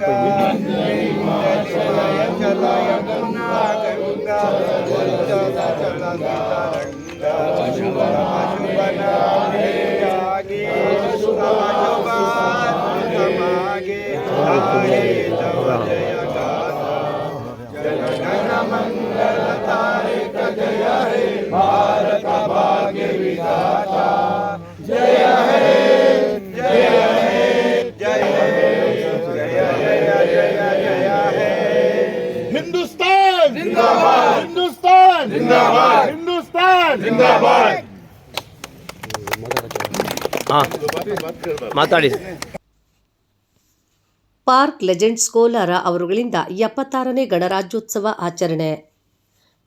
ಗಂಗಾ ಜಯ ಮಾತಾಡಿ. Park legends Kolar ಅವರುಗಳಿಂದ ಎಪ್ಪತ್ತಾರನೇ ಗಣರಾಜ್ಯೋತ್ಸವ ಆಚರಣೆ.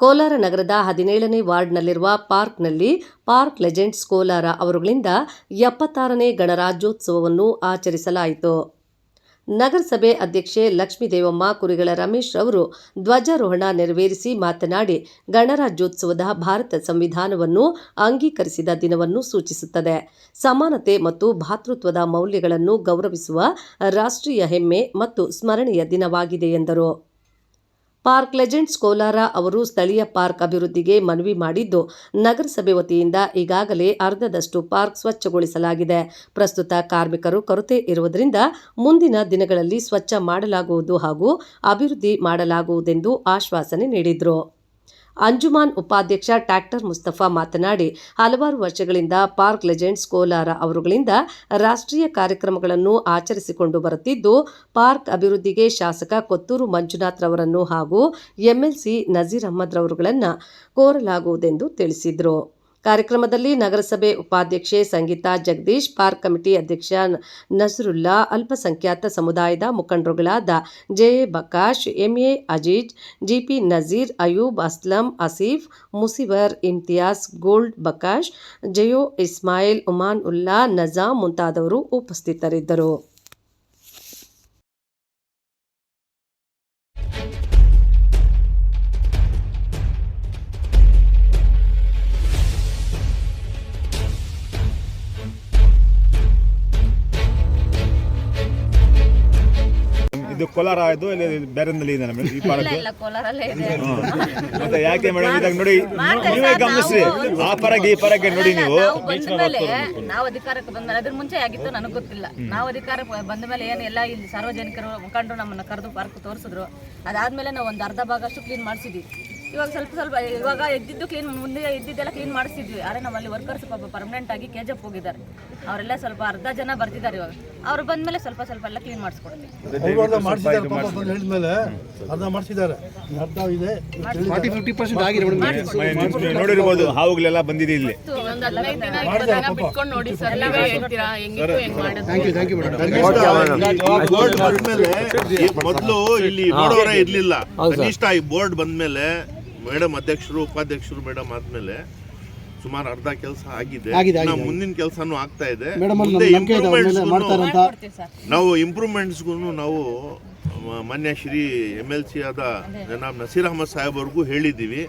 ಕೋಲಾರ ನಗರದ ಹದಿನೇಳನೇ ವಾರ್ಡ್ನಲ್ಲಿರುವ ಪಾರ್ಕ್ನಲ್ಲಿ ಪಾರ್ಕ್ ಲೆಜೆಂಡ್ಸ್ ಕೋಲಾರ ಅವರುಗಳಿಂದ ಎಪ್ಪತ್ತಾರನೇ ಗಣರಾಜ್ಯೋತ್ಸವವನ್ನು ಆಚರಿಸಲಾಯಿತು. ನಗರಸಭೆ ಅಧ್ಯಕ್ಷೆ ಲಕ್ಷ್ಮೀದೇವಮ್ಮ, ಕುರಿಗಳ ರಮೇಶ್ ರವರು ಧ್ವಜಾರೋಹಣ ನೆರವೇರಿಸಿ ಮಾತನಾಡಿ, ಗಣರಾಜ್ಯೋತ್ಸವದ ಭಾರತ ಸಂವಿಧಾನವನ್ನು ಅಂಗೀಕರಿಸಿದ ದಿನವನ್ನು ಸೂಚಿಸುತ್ತದೆ. ಸಮಾನತೆ ಮತ್ತು ಭಾತೃತ್ವದ ಮೌಲ್ಯಗಳನ್ನು ಗೌರವಿಸುವ ರಾಷ್ಟ್ರೀಯ ಹೆಮ್ಮೆ ಮತ್ತು ಸ್ಮರಣೀಯ ದಿನವಾಗಿದೆ ಎಂದರು. ಪಾರ್ಕ್ ಲೆಜೆಂಡ್ಸ್ ಕೋಲಾರ ಅವರು ಸ್ಥಳೀಯ ಪಾರ್ಕ್ ಅಭಿವೃದ್ಧಿಗೆ ಮನವಿ ಮಾಡಿದ್ದು, ನಗರಸಭೆ ವತಿಯಿಂದ ಈಗಾಗಲೇ ಅರ್ಧದಷ್ಟು ಪಾರ್ಕ್ ಸ್ವಚ್ಛಗೊಳಿಸಲಾಗಿದೆ. ಪ್ರಸ್ತುತ ಕಾರ್ಮಿಕರು ಕೊರತೆ ಇರುವುದರಿಂದ ಮುಂದಿನ ದಿನಗಳಲ್ಲಿ ಸ್ವಚ್ಛ ಮಾಡಲಾಗುವುದು ಹಾಗೂ ಅಭಿವೃದ್ಧಿ ಮಾಡಲಾಗುವುದೆಂದು ಆಶ್ವಾಸನೆ ನೀಡಿದರು. ಅಂಜುಮಾನ್ ಉಪಾಧ್ಯಕ್ಷ ಟ್ಯಾಕ್ಟರ್ ಮುಸ್ತಫಾ ಮಾತನಾಡಿ, ಹಲವಾರು ವರ್ಷಗಳಿಂದ ಪಾರ್ಕ್ ಲೆಜೆಂಡ್ಸ್ ಕೋಲಾರ ಅವರುಗಳಿಂದ ರಾಷ್ಟ್ರೀಯ ಕಾರ್ಯಕ್ರಮಗಳನ್ನು ಆಚರಿಸಿಕೊಂಡು ಬರುತ್ತಿದ್ದು, ಪಾರ್ಕ್ ಅಭಿವೃದ್ಧಿಗೆ ಶಾಸಕ ಕೊತ್ತೂರು ಮಂಜುನಾಥ್ ರವರನ್ನು ಹಾಗೂ ಎಂಎಲ್ಸಿ ನಜೀರ್ ಅಹಮದ್ ರವರುಗಳನ್ನು ಕೋರಲಾಗುವುದೆಂದು ತಿಳಿಸಿದರು. ಕಾರ್ಯಕ್ರಮದಲ್ಲಿ ನಗರಸಭೆ ಉಪಾಧ್ಯಕ್ಷೆ ಸಂಗೀತಾ ಜಗದೀಶ್, ಪಾರ್ಕ್ ಕಮಿಟಿ ಅಧ್ಯಕ್ಷ ನಸರುಲ್ಲಾ, ಅಲ್ಪಸಂಖ್ಯಾತ ಸಮುದಾಯದ ಮುಖಂಡರುಗಳಾದ J A Bakash M A Aziz G P Nazeer, Ayub Aslam Asif Musivar Imtiyaz gold Bakash, ಜಯೋ Ismail, Uman Ulla, Najam ಮುಂತಾದವರು ಉಪಸ್ಥಿತರಿದ್ದರು. ಕೋಲಾರ ಆಯ್ತು ಇಲ್ಲಿ ಬೇರೆನಲ್ಲಿ ಇದೆ ನಮಗೆ? ಈ ಪಾರ್ಕ್ ಮತ್ತೆ ಯಾಕೆ ಮೇಡಮ್ ಇದಾಗ ನೋಡಿ ನೀವೇ ಸರ್, ಗಮನಿಸ್ರಿ. ಆ ಪರಗೆ ಈ ಪರಗೆ ನೋಡಿ ನೀವು. ನಾವು ಅಧಿಕಾರಕ್ಕೆ ಬಂದ ಅದ್ರ ಮುಂಚೆ ಆಗಿತ್ತು ನನಗೆ ಗೊತ್ತಿಲ್ಲ. ನಾವು ಅಧಿಕಾರಕ್ಕೆ ಬಂದ ಮೇಲೆ ಏನು ಎಲ್ಲ ಇಲ್ಲಿ ಸಾರ್ವಜನಿಕರು ಮುಖಂಡರು ನಮ್ಮನ್ನ ಕರೆದು ಪಾರ್ಕ್ ತೋರಿಸಿದ್ರು. ಅದಾದ್ಮೇಲೆ ನಾವು ಒಂದು ಅರ್ಧ ಭಾಗ ಅಷ್ಟು ಕ್ಲೀನ್ ಮಾಡಿಸಿದ್ವಿ. ಇವಾಗ ಸ್ವಲ್ಪ ಸ್ವಲ್ಪ ಇವಾಗ ಎದ್ದಿದ್ದು ಕ್ಲೀನ್ ಮುಂದೆ ಇದ್ದಿದ್ದೆಲ್ಲ ಕ್ಲೀನ್ ಮಾಡಿಸಿದ್ವಿ ಆದರೆ ನಮ್ಮಲ್ಲಿ ವರ್ಕರ್ಸ್ ಪಾಪ ಪರ್ಮನೆಂಟ್ ಆಗಿ ಕೆ ಜಿ ಹೋಗಿದ್ದಾರೆ. ಅವರೆಲ್ಲ ಸ್ವಲ್ಪ ಅರ್ಧ ಜನ ಬರ್ತಿದ್ದಾರೆ ಇವಾಗ. ಅವ್ರು ಬಂದ್ಮೇಲೆ ಸ್ವಲ್ಪ ಸ್ವಲ್ಪ ಎಲ್ಲ ಕ್ಲೀನ್ ಮಾಡಿಸ್ಕೊಡ್ತೀವಿ. ನೋಡಿರ್ಬೋದು ಹಾವುಗಳೆಲ್ಲ ಬಂದಿದೆ ಇಲ್ಲಿ. ಮೊದಲು ಇಲ್ಲಿ ನೋಡೋರೇ ಇರ್ಲಿಲ್ಲ. ಕನಿಷ್ಠ ಈ ಬೋರ್ಡ್ ಬಂದ್ಮೇಲೆ ಮೇಡಮ್ ಅಧ್ಯಕ್ಷರು ಉಪಾಧ್ಯಕ್ಷರು ಮೇಡಮ್ ಆದ್ಮೇಲೆ ಸುಮಾರು ಅರ್ಧ ಕೆಲಸ ಆಗಿದೆ. ನಾವು ಮುಂದಿನ ಕೆಲಸನೂ ಆಗ್ತಾ ಇದೆ. ಮುಂದೆ ಅಂತ. ನಾವು ಇಂಪ್ರೂವ್ಮೆಂಟ್ಸ್ಗೂ ನಾವು ಮ- ಮಾನ್ಯ ಶ್ರೀ ಎಂ ಎಲ್ ಸಿ ಆದ ಜನಾಬ್ ನಸೀರ್ ಅಹಮದ್ ಸಾಹೇಬ್ ಅವ್ರಿಗೂ ಹೇಳಿದ್ದೀವಿ.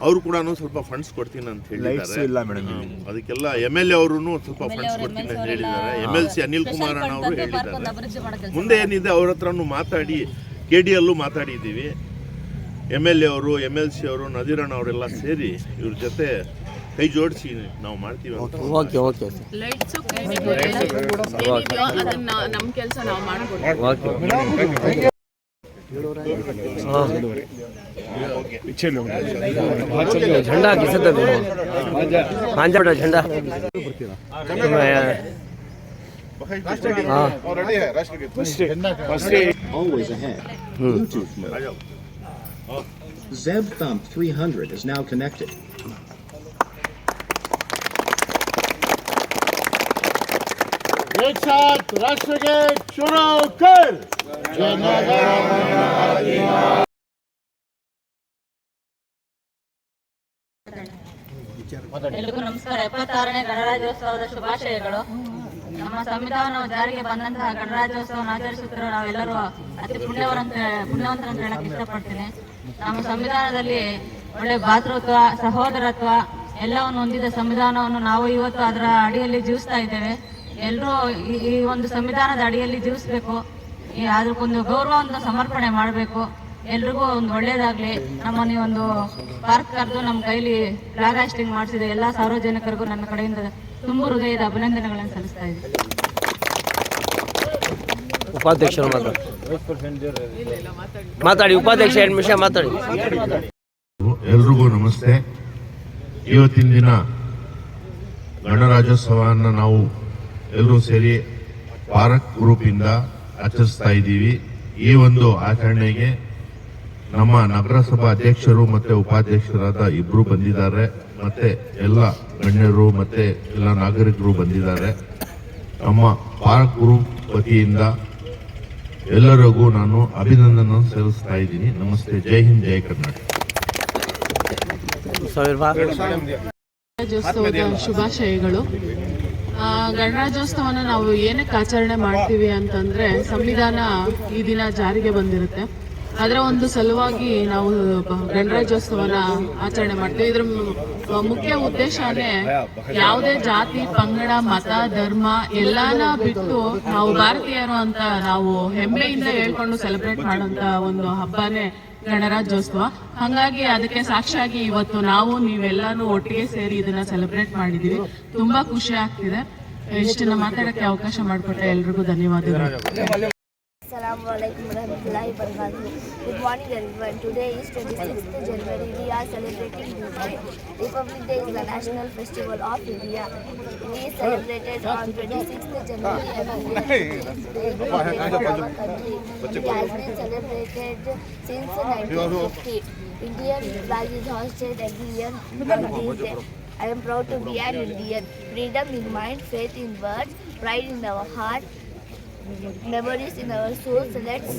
ಅವರು ಕೂಡ ಸ್ವಲ್ಪ ಫಂಡ್ಸ್ ಕೊಡ್ತೀನಿ ಅಂತ ಹೇಳಿದ್ದಾರೆ. ಇಲ್ಲ ಮೇಡಮ್ ಹ್ಮ್. ಅದಕ್ಕೆಲ್ಲ ಎಂ ಎಲ್ ಎ ಅವರು ಸ್ವಲ್ಪ ಫಂಡ್ಸ್ ಕೊಡ್ತೀನಿ ಅಂತ ಹೇಳಿದ್ದಾರೆ. M L C Anil Kumar ಅಣ್ಣ ಅವರು ಹೇಳಿದ್ದಾರೆ. ಅಭಿವೃದ್ಧಿ ಮಾಡೋ ಮುಂದೆ ಏನಿದೆ ಅವ್ರ ಹತ್ರನೂ ಮಾತಾಡಿ ಕೆ ಡಿ ಅಲ್ಲೂ ಮಾತಾಡಿದ್ದೀವಿ. ಎಮ್ ಎಲ್ ಎ ಅವರು ಎಮ್ ಎಲ್ ಸಿ ಅವರು ನದೀರಣ್ಣ ಅವರೆಲ್ಲ ಸೇರಿ ಇವ್ರ ಜೊತೆ ಕೈ ಜೋಡಿಸಿ ನಾವು ಮಾಡ್ತೀವಿ ಅಂತ ಓಕೆ ಓಕೆ ಲೈಟ್ಸು ಕ್ಲೀನಿಂಗ್ ಏನಿದೆಯೋ ಅದನ್ನ ನಮ್ಮ ಕೆಲಸ ನಾವು ಮಾಡ್ಕೊಡ್ತೀವಿ ಓಕೆ झंडा किसत हांजा बेटा झंडा हाँ always ahead. Bluetooth mode. Zeb Thump 300 is now connected. एक साथ राष्ट्रगीत शुरू कर ಎಲ್ರಿಗೂ ನಮಸ್ಕಾರ ಎಪ್ಪತ್ತಾರನೇ ಗಣರಾಜ್ಯೋತ್ಸವದ ಶುಭಾಶಯಗಳು ನಮ್ಮ ಸಂವಿಧಾನ ಜಾರಿಗೆ ಬಂದಂತಹ ಗಣರಾಜ್ಯೋತ್ಸವವನ್ನು ಆಚರಿಸುತ್ತಿರುವ ನಾವೆಲ್ಲರೂ ಅತಿ ಪುಣ್ಯವಂತ ಪುಣ್ಯವಂತರಂತ ಹೇಳಕ್ ಇಷ್ಟಪಡ್ತೀನಿ ನಮ್ಮ ಸಂವಿಧಾನದಲ್ಲಿ ಒಳ್ಳೆ ಭಾತೃತ್ವ, ಸಹೋದರತ್ವ ಎಲ್ಲವನ್ನು ಹೊಂದಿದ ಸಂವಿಧಾನವನ್ನು ನಾವು ಇವತ್ತು ಅದರ ಅಡಿಯಲ್ಲಿ ಜೀವಿಸ್ತಾ ಇದ್ದೇವೆ. ಎಲ್ಲರೂ ಈ ಒಂದು ಸಂವಿಧಾನದ ಅಡಿಯಲ್ಲಿ ಜೀವಿಸಬೇಕು. ಅದಕ್ಕೊಂದು ಗೌರವವನ್ನು ಸಮರ್ಪಣೆ ಮಾಡಬೇಕು. ಎಲ್ರಿಗೂ ಒಂದು ಒಳ್ಳೇದಾಗ್ಲಿ ನಮ್ಮನೆ ಒಂದು ಪಾರ್ಕ್ ಕರೆದು ನಮ್ಮ ಕೈಲಿ ಫ್ಲಾಗ್ ಹಾಸ್ಟಿಂಗ್ ಮಾಡಿಸಿದೆ ಎಲ್ಲ ಸಾರ್ವಜನಿಕರಿಗೂ ನನ್ನ ಕಡೆಯಿಂದ ತುಂಬ ಹೃದಯದ ಅಭಿನಂದನೆಗಳನ್ನು ಸಲ್ಲಿಸ್ತಾ ಇದ್ದೀನಿ. ಉಪಾಧ್ಯಕ್ಷರು ಮಾತಾಡಿ, ಉಪಾಧ್ಯಕ್ಷ ಎರಡು ನಿಮಿಷ ಮಾತಾಡಿ. ಎಲ್ರಿಗೂ ನಮಸ್ತೆ. ಇವತ್ತಿನ ದಿನ ಗಣರಾಜ್ಯೋತ್ಸವವನ್ನು ನಾವು ಎಲ್ಲರೂ ಸೇರಿ ಪಾರಕ್ ಗ್ರೂಪಿಂದ ಆಚರಿಸ್ತಾ ಇದ್ದೀವಿ. ಈ ಒಂದು ಆಚರಣೆಗೆ ನಮ್ಮ ನಗರಸಭಾ ಅಧ್ಯಕ್ಷರು ಮತ್ತೆ ಉಪಾಧ್ಯಕ್ಷರಾದ ಇಬ್ರು ಬಂದಿದ್ದಾರೆ. ಮತ್ತೆ ಎಲ್ಲ ಗಣ್ಯರು ಮತ್ತೆ ಎಲ್ಲ ನಾಗರಿಕರು ಬಂದಿದ್ದಾರೆ. ನಮ್ಮ ಪಾರ್ಕ್ ಗ್ರೂಪ್ ವತಿಯಿಂದ ಎಲ್ಲರಿಗೂ ನಾನು ಅಭಿನಂದನೆ ಸಲ್ಲಿಸ್ತಾ ಇದ್ದೀನಿ. ನಮಸ್ತೆ. ಜೈ ಹಿಂದ್, ಜೈ ಕರ್ನಾಟಕ. ಗಣರಾಜ್ಯೋತ್ಸವದ ಶುಭಾಶಯಗಳು. ಗಣರಾಜ್ಯೋತ್ಸವನ ನಾವು ಏನಕ್ಕೆ ಆಚರಣೆ ಮಾಡ್ತೀವಿ ಅಂತಂದ್ರೆ ಸಂವಿಧಾನ ಈ ದಿನ ಜಾರಿಗೆ ಬಂದಿರುತ್ತೆ. ಅದರ ಒಂದು ಸಲುವಾಗಿ ನಾವು ಗಣರಾಜ್ಯೋತ್ಸವನ ಆಚರಣೆ ಮಾಡ್ತೀವಿ. ಇದ್ರ ಮುಖ್ಯ ಮುಖ್ಯ ಉದ್ದೇಶನೇ ಯಾವುದೇ ಜಾತಿ, ಪಂಗಡ, ಮತ, ಧರ್ಮ ಎಲ್ಲಾನ ಬಿಟ್ಟು ನಾವು ಭಾರತೀಯರು ಅಂತ ನಾವು ಹೆಮ್ಮೆಯಿಂದ ಹೇಳ್ಕೊಂಡು ಸೆಲೆಬ್ರೇಟ್ ಮಾಡೋಂತ ಒಂದು ಹಬ್ಬನೇ ಗಣರಾಜ್ಯೋತ್ಸವ. ಹಂಗಾಗಿ ಅದಕ್ಕೆ ಸಾಕ್ಷಿಯಾಗಿ ಇವತ್ತು ನಾವು, ನೀವೆಲ್ಲಾನು ಒಟ್ಟಿಗೆ ಸೇರಿ ಇದನ್ನ ಸೆಲೆಬ್ರೇಟ್ ಮಾಡಿದೀವಿ ತುಂಬಾ ಖುಷಿ ಆಗ್ತಿದೆ. ಇಷ್ಟನ್ನ ಮಾತಾಡಕ್ಕೆ ಅವಕಾಶ ಮಾಡಿಕೊಟ್ಟ ಎಲ್ರಿಗೂ ಧನ್ಯವಾದಗಳು. Assalamu alaikum warahmatullahi wabarakatuh. Good morning everyone. Today is 26th January. We are celebrating Republic. Day. Republic Day is the national festival of India. It is celebrated on 26th January every year. Important for our country. It has been celebrated since 1950. Indian flag is hoisted every year on this day. I am proud to be an Indian. Freedom in mind, faith in words, pride in our heart, memories in our souls. Let's